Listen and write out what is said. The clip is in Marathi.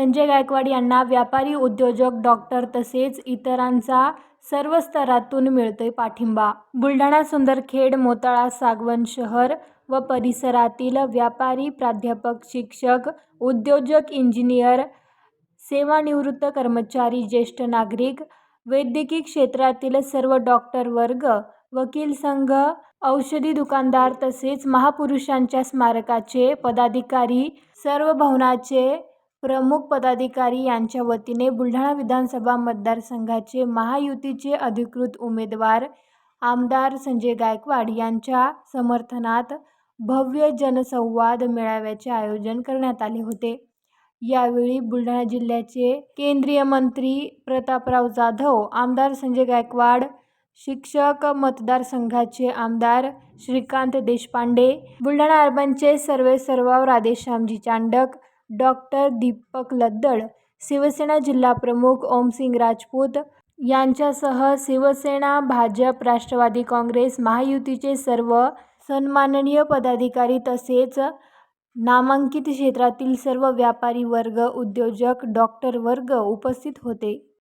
संजय गायकवाड यांना व्यापारी उद्योजक डॉक्टर तसेच इतरांचा सर्व स्तरातून मिळतोय पाठिंबा. बुलढाणा सुंदरखेड मोताळा सागवन शहर व परिसरातील व्यापारी प्राध्यापक शिक्षक उद्योजक इंजिनियर सेवानिवृत्त कर्मचारी ज्येष्ठ नागरिक वैद्यकीय क्षेत्रातील सर्व डॉक्टर वर्ग वकील संघ औषधी दुकानदार तसेच महापुरुषांच्या स्मारकाचे पदाधिकारी सर्व भवनाचे प्रमुख पदाधिकारी यांच्या वतीने बुलढाणा विधानसभा मतदारसंघाचे महायुतीचे अधिकृत उमेदवार आमदार संजय गायकवाड यांच्या समर्थनात भव्य जनसंवाद मेळाव्याचे आयोजन करण्यात आले होते. यावेळी बुलढाणा जिल्ह्याचे केंद्रीय मंत्री प्रतापराव जाधव आमदार संजय गायकवाड शिक्षक मतदारसंघाचे आमदार श्रीकांत देशपांडे बुलढाणा अर्बनचे सर्वे सर्वाव राधेश्यामजी चांडक डॉक्टर दीपक लद्दड शिवसेना जिल्हाप्रमुख ओमसिंग राजपूत यांच्यासह शिवसेना भाजप राष्ट्रवादी काँग्रेस महायुतीचे सर्व सन्माननीय पदाधिकारी तसेच नामांकित क्षेत्रातील सर्व व्यापारी वर्ग उद्योजक डॉक्टर वर्ग उपस्थित होते.